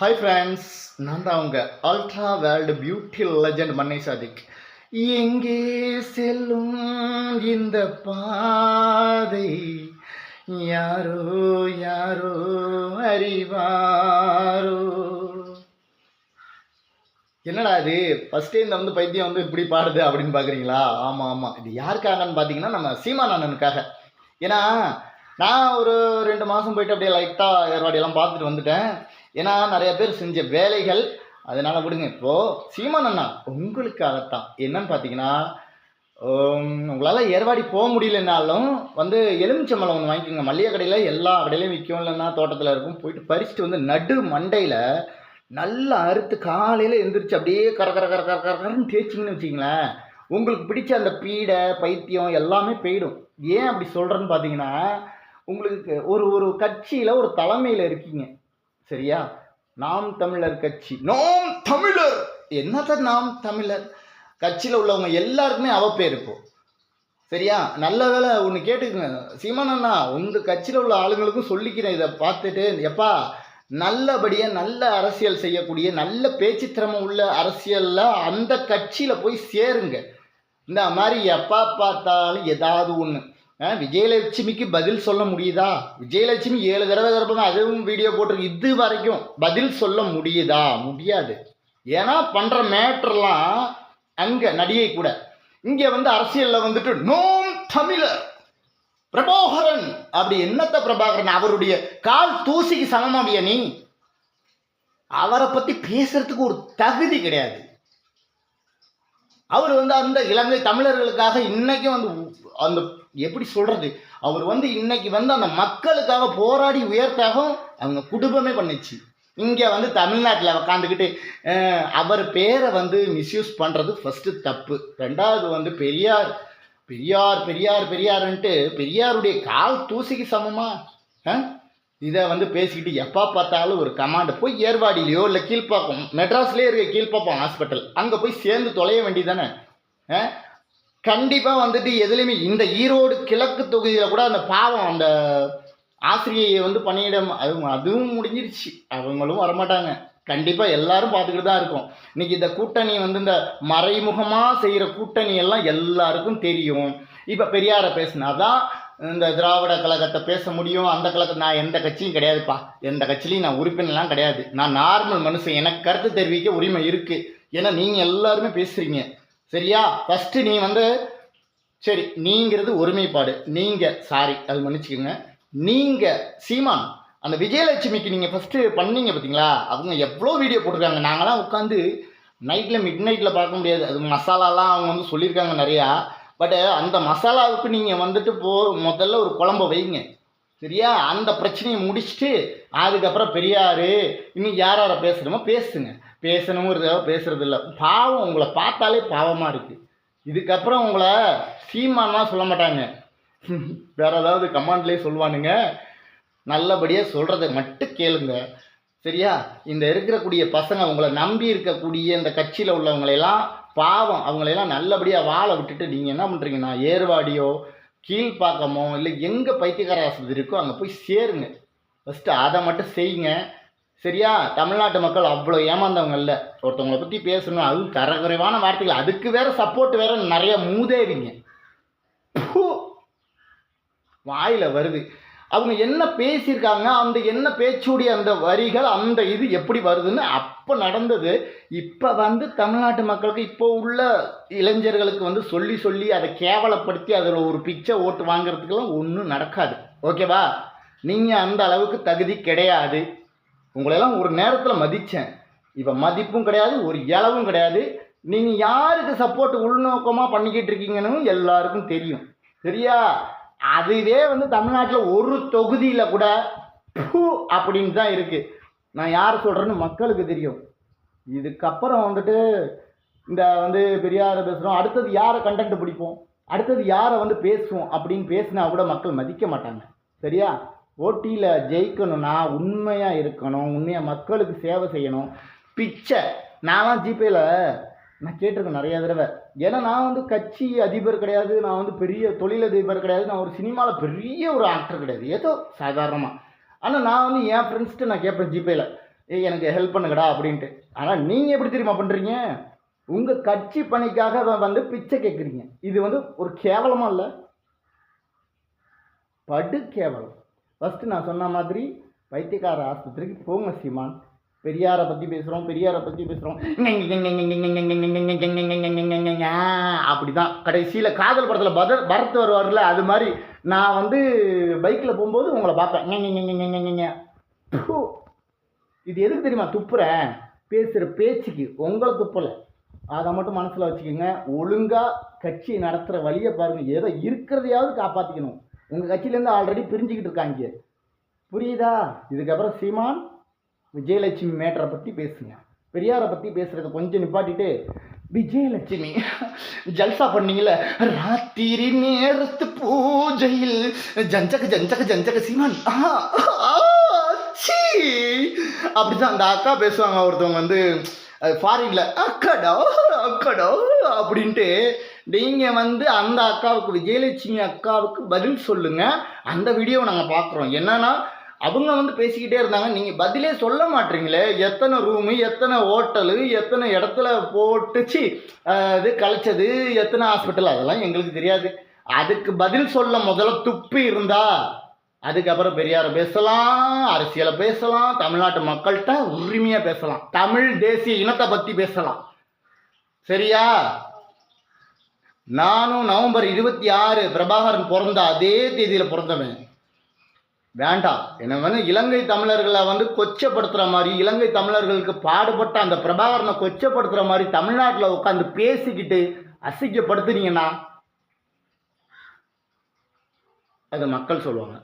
Hi friends நான் தான் அவங்க ultra world beauty legend Mannai Sadiq. எங்கே செல்லும் இந்த பாதை? யாரோ யாரோ அறிவாரோ? என்னடா இது? ஃபஸ்ட்டே இந்த வந்து பைத்தியம் வந்து இப்படி பாடுது அப்படின்னு பார்க்குறீங்களா ஆமாம் ஆமாம் இது யாருக்காகன்னு பார்த்தீங்கன்னா நம்ம சீமான் அண்ணனுக்காக. ஏன்னா நான் ஒரு ரெண்டு மாதம் போயிட்டு அப்படியே லைட்டாக ஏற்பாடியெல்லாம் பார்த்துட்டு வந்துட்டேன். ஏன்னா நிறைய பேர் செஞ்ச வேலைகள் அதனால விடுங்க. இப்போது சீமான் அண்ணா உங்களுக்காகத்தான். என்னன்னு பார்த்தீங்கன்னா உங்களால் ஏர்வாடி போக முடியலனாலும் வந்து எலுமிச்சம்பழம் ஒன்று வாங்கிக்கோங்க. மல்லிகை கடையில் எல்லா கடையிலையும் விற்கும் இல்லைன்னா தோட்டத்தில் இருக்கும். போயிட்டு பறிச்சுட்டு வந்து நடு மண்டையில் நல்லா அறுத்து காலையில் எந்திரிச்சு அப்படியே கர கர கர கர கர கரன்னு தேய்ச்சிங்கன்னு வச்சிங்களேன் உங்களுக்கு பிடிச்ச அந்த பீடை பைத்தியம் எல்லாமே போயிடும். ஏன் அப்படி சொல்கிறேன்னு பார்த்தீங்கன்னா உங்களுக்கு ஒரு ஒரு கட்சியில் ஒரு தலைமையில் இருக்கீங்க. சரியா? நாம் தமிழர் கட்சி. நாம் தமிழர்! என்னதான் நாம் தமிழர்? கட்சியில் உள்ளவங்க எல்லாருக்குமே அவ பேர் இப்போ. சரியா? நல்ல வேலை ஒன்று கேட்டுக்கங்க. சீமான் அண்ணா உங்கள் கட்சியில் உள்ள ஆளுங்களுக்கும் சொல்லிக்கிறேன் இதை பார்த்துட்டு. எப்பா நல்லபடியாக நல்ல அரசியல் செய்யக்கூடிய நல்ல பேச்சு திறமை உள்ள அரசியலில் அந்த கட்சியில் போய் சேருங்க. இந்த மாதிரி எப்போ பார்த்தாலும் ஏதாவது ஒன்று விஜயலட்சுமிக்கு பதில் சொல்ல முடியுதா? விஜயலட்சுமி ஏழு தடவை தரப்பாங்க அதுவும் வீடியோ போட்டிருக்கு. இது வரைக்கும் பதில் சொல்ல முடியுதா? முடியாது. ஏன்னா பண்ணுற மேட்டர்லாம் அங்கே நடிகை கூட. இங்கே வந்து அரசியலில் வந்துட்டு நோம் தமிழர் பிரபாகரன் அப்படி என்னத்த பிரபாகரன்? அவருடைய கால் தூசிக்கு சமமாடிய நீ? அவரை பற்றி பேசுறதுக்கு ஒரு தகுதி கிடையாது. அவர் வந்து அந்த இலங்கை தமிழர்களுக்காக இன்னைக்கும் வந்து அந்த எப்படி சொல்றது? அவர் வந்து இன்னைக்கு வந்து அந்த மக்களுக்காக போராடி உயர்த்தாகவும் அவங்க குடும்பமே பண்ணுச்சு. இங்கே வந்து தமிழ்நாட்டில் உக்காந்துக்கிட்டு அவர் பேரை வந்து மிஸ்யூஸ் பண்ணுறது ஃபஸ்ட்டு தப்பு. ரெண்டாவது வந்து பெரியார் பெரியார் பெரியார் பெரியார்ன்ட்டு பெரியாருடைய கால் தூசிக்கு சமமா? இதை வந்து பேசிக்கிட்டு எப்போ பார்த்தாலும் ஒரு கமாண்ட் போய் ஏர்வாடிலேயோ இல்லை கீழ்ப்பாக்கம் மெட்ராஸ்லேயே இருக்க கீழ்ப்பாக்கம் ஹாஸ்பிட்டல் அங்கே போய் சேர்ந்து தொலைய வேண்டியதானே கண்டிப்பாக வந்துட்டு எதுலேயுமே இந்த ஈரோடு கிழக்கு தொகுதியில் கூட அந்த பாவம் அந்த ஆசிரியை வந்து பணியிடம் அது அதுவும் முடிஞ்சிருச்சு. அவங்களும் வரமாட்டாங்க. கண்டிப்பாக எல்லாரும் பார்த்துக்கிட்டு தான் இருக்கும். இன்னைக்கு இந்த கூட்டணி வந்து இந்த மறைமுகமாக செய்கிற கூட்டணி எல்லாம் எல்லாருக்கும் தெரியும். இப்போ பெரியாரை பேசினாதான் இந்த திராவிட கழகத்தை பேச முடியும். அந்த கழகத்தை நான் எந்த கட்சியும் கிடையாதுப்பா. எந்த கட்சியிலையும் நான் உறுப்பினர்லாம் கிடையாது. நான் நார்மல் மனுஷன். எனக்கு கருத்து தெரிவிக்க உரிமை இருக்குது ஏன்னா நீங்கள் எல்லாருமே பேசுகிறீங்க சரியா? ஃபஸ்ட்டு நீ வந்து சரி நீங்கிறது ஒருமைப்பாடு. நீங்கள் சாரி அது மன்னிச்சுக்கோங்க. நீங்கள் சீமான் அந்த விஜயலட்சுமிக்கு நீங்கள் ஃபஸ்ட்டு பண்ணீங்க பார்த்தீங்களா அவங்க எவ்வளோ வீடியோ போட்டிருக்காங்க? நாங்களாம் உட்காந்து நைட்டில் மிட் நைட்டில் பார்க்க முடியாது. அது மசாலாலாம் அவங்க வந்து சொல்லியிருக்காங்க நிறையா. பட் அந்த மசாலாவுக்கு நீங்கள் வந்துட்டு போ முதல்ல ஒரு குழம்ப வைங்க. சரியா? அந்த பிரச்சனையை முடிச்சுட்டு அதுக்கப்புறம் பெரியார் இன்னும் யார் யாரை பேசுகிறோமோ பேசுங்க. பேசணுங்கிறத பேசுறது இல்லை. பாவம் உங்களை பார்த்தாலே பாவமாக இருக்குது இதுக்கப்புறம் உங்களை சீமான்லாம் சொல்ல மாட்டாங்க. வேற ஏதாவது கமாண்ட்லேயே சொல்லுவானுங்க. நல்லபடியாக சொல்கிறத மட்டும் கேளுங்க. சரியா? இந்த இருக்கக்கூடிய பசங்க உங்களை நம்பி இருக்கக்கூடிய இந்த கட்சியில் உள்ளவங்களையெல்லாம் பாவம் அவங்களையெல்லாம் நல்லபடியாக வாழ விட்டுட்டு நீங்கள் என்ன பண்ணுறீங்கன்னா ஏர்வாடியோ கீழ்ப்பாக்கமோ இல்லை எங்கே பைத்தியக்கார ஆஸ்பத்திரி இருக்கோ அங்கே போய் சேருங்க. ஃபஸ்ட்டு அதை மட்டும் செய்யுங்க. சரியா? தமிழ்நாட்டு மக்கள் அவ்வளோ ஏமாந்தவங்க இல்லை. ஒருத்தவங்களை பற்றி பேசணும். அதுவும் கரகுறைவான வார்த்தைகள். அதுக்கு வேற சப்போர்ட் வேற நிறைய மூதேவிங்க. வாயில் வருது. அவங்க என்ன பேசியிருக்காங்க? அந்த என்ன பேச்சுடைய அந்த வரிகள் அந்த இது எப்படி வருதுன்னு அப்போ நடந்தது. இப்போ வந்து தமிழ்நாட்டு மக்களுக்கு இப்போ உள்ள இளைஞர்களுக்கு வந்து சொல்லி சொல்லி அதை கேவலப்படுத்தி அதில் ஒரு பிச்சை ஓட்டு வாங்குறதுக்கெல்லாம் ஒன்றும் நடக்காது. ஓகேவா? நீங்கள் அந்த அளவுக்கு தகுதி கிடையாது. உங்களையெல்லாம் ஒரு நேரத்தில் மதித்தேன் இப்போ மதிப்பும் கிடையாது ஒரு இளவும் கிடையாது. நீங்கள் யாருக்கு சப்போர்ட் உள்நோக்கமாக பண்ணிக்கிட்டு இருக்கீங்கன்னு எல்லாருக்கும் தெரியும். சரியா? அதுவே வந்து தமிழ்நாட்டில் ஒரு தொகுதியில் கூட பூ அப்படின்னு தான் இருக்குது நான் யார் சொல்கிறேன்னு மக்களுக்கு தெரியும். இதுக்கப்புறம் வந்துட்டு இந்த வந்து பெரியாரை பேசுகிறோம் அடுத்தது யாரை கண்டென்ட் பிடிப்போம்? அடுத்தது யாரை வந்து பேசுவோம் அப்படின்னு பேசினா கூட மக்கள் மதிக்க மாட்டாங்க. சரியா? போட்டியில் ஜெயிக்கணும்னா உண்மையாக இருக்கணும் உண்மையாக மக்களுக்கு சேவை செய்யணும். பிச்சை. நான்லாம் ஜிபேயில் நான் கேட்டிருக்கேன் நிறைய தடவை. ஏன்னா நான் வந்து கட்சி அதிபர் கிடையாது நான் வந்து பெரிய தொழிலதிபர் கிடையாது நான் ஒரு சினிமாவில் பெரிய ஒரு ஆக்டர் கிடையாது. ஏதோ சாதாரணமாக ஆனால் நான் வந்து என் ஃப்ரெண்ட்ஸ்கிட்ட நான் கேட்பேன் ஜிபேயில் ஏய் எனக்கு ஹெல்ப் பண்ணுங்கடா அப்படின்ட்டு. ஆனால் நீங்கள் எப்படி தெரியுமா பண்ணுறீங்க உங்கள் கட்சி பணிக்காக வந்து பிச்சை கேட்குறீங்க. இது வந்து ஒரு கேவலமாக இல்லை? படு கேவலம் ஃபஸ்ட்டு நான் சொன்ன மாதிரி பைத்தியக்கார ஆஸ்பத்திரிக்கு போங்க சீமான் பெரியாரை பற்றி பேசுகிறோம் பெரியாரை பற்றி பேசுகிறோம் அப்படி தான் கடைசியில் காதல் படத்தில் பத பரத் வருவார்ல அது மாதிரி நான் வந்து பைக்கில் போகும்போது உங்களை பார்ப்பேன் இது எதுக்கு தெரியுமா துப்புறேன் பேசுகிற பேச்சுக்கு உங்களை துப்பலை அதை மட்டும் மனசில் வச்சுக்கோங்க ஒழுங்காக கட்சி நடத்துகிற வழியை பாருங்கள் ஏதோ இருக்கிறதையாவது காப்பாற்றிக்கணும் உங்கள் கட்சியிலேருந்து ஆல்ரெடி பிரிஞ்சுக்கிட்டு இருக்காங்க. புரியுதா? இதுக்கப்புறம் சீமான் விஜயலட்சுமி மேட்டரை பற்றி பேசுங்க. பெரியாரை பற்றி பேசுகிறத கொஞ்சம் நிப்பாட்டிட்டு விஜயலட்சுமி ஜல்சா பண்ணீங்களே ராத்திரி நேரத்து பூஜையில் ஜஞ்சக ஜஞ்சக ஜஞ்சக சீமான் அப்படிதான் அந்த அக்கா பேசுவாங்க ஒருத்தவங்க வந்து ஃபாரின்ல அக்கடோ அக்கடோ அப்படின்ட்டு நீங்கள் வந்து அந்த அக்காவுக்கு விஜயலட்சுமி அக்காவுக்கு பதில் சொல்லுங்கள் அந்த வீடியோவை நாங்கள் பார்க்குறோம் என்னன்னா அவங்க வந்து பேசிக்கிட்டே இருந்தாங்க. நீங்கள் பதிலே சொல்ல மாட்டீங்களே. எத்தனை ரூமு எத்தனை ஹோட்டலு எத்தனை இடத்துல போட்டுச்சு இது கழிச்சது எத்தனை ஹாஸ்பிட்டல் அதெல்லாம் எங்களுக்கு தெரியாது. அதுக்கு பதில் சொல்ல முதல்ல துப்பி இருந்தா அதுக்கப்புறம் பெரியாரை பேசலாம் அரசியலை பேசலாம் தமிழ்நாட்டு மக்கள்கிட்ட உரிமையாக பேசலாம். தமிழ் தேசிய இனத்தை பற்றி பேசலாம். சரியா? நானும் நவம்பர் இருபத்தி ஆறு பிரபாகரன் பிறந்த அதே தேதியில் பிறந்தவன். வேண்டாம் என்ன வந்து இலங்கை தமிழர்களை வந்து கொச்சப்படுத்துகிற மாதிரி இலங்கை தமிழர்களுக்கு பாடுபட்ட அந்த பிரபாகரனை கொச்சப்படுத்துகிற மாதிரி தமிழ்நாட்டில் உட்காந்து பேசிக்கிட்டு அசிங்கப்படுத்துனீங்கன்னா அது மக்கள் சொல்லுவாங்க.